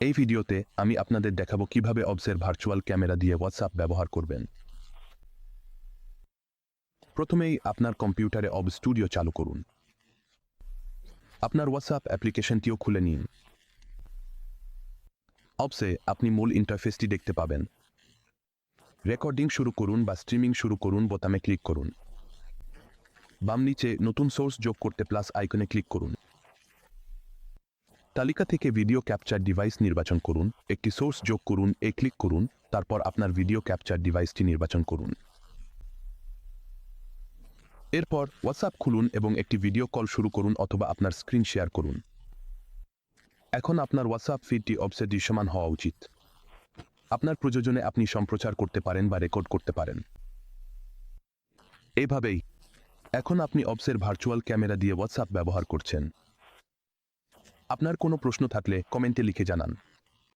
এই ভিডিওতে আমি আপনাদের দেখাবো কীভাবে অবসের ভার্চুয়াল ক্যামেরা দিয়ে হোয়াটসঅ্যাপ ব্যবহার করবেন। প্রথমেই আপনার কম্পিউটারে অব স্টুডিও চালু করুন। আপনার হোয়াটসঅ্যাপ অ্যাপ্লিকেশনটিও খুলে নিন। অবসে আপনি মূল ইন্টারফেসটি দেখতে পাবেন। রেকর্ডিং শুরু করুন বা স্ট্রিমিং শুরু করুন বোতামে ক্লিক করুন। বাম নিচে নতুন সোর্স যোগ করতে প্লাস আইকনে ক্লিক করুন। তালিকা থেকে ভিডিও ক্যাপচার ডিভাইস নির্বাচন করুন, একটি সোর্স যোগ করুন, এ ক্লিক করুন, তারপর আপনার ভিডিও ক্যাপচার ডিভাইসটি নির্বাচন করুন। এরপর হোয়াটসঅ্যাপ খুলুন এবং একটি ভিডিও কল শুরু করুন অথবা আপনার স্ক্রিন শেয়ার করুন। এখন আপনার হোয়াটসঅ্যাপ ফিডটি অবসে দৃশ্যমান হওয়া উচিত। আপনার প্রয়োজনে আপনি সম্প্রচার করতে পারেন বা রেকর্ড করতে পারেন। এভাবেই, এখন আপনি অবসের ভার্চুয়াল ক্যামেরা দিয়ে হোয়াটসঅ্যাপ ব্যবহার করছেন। আপনার কোনো প্রশ্ন থাকলে কমেন্টে লিখে জানান।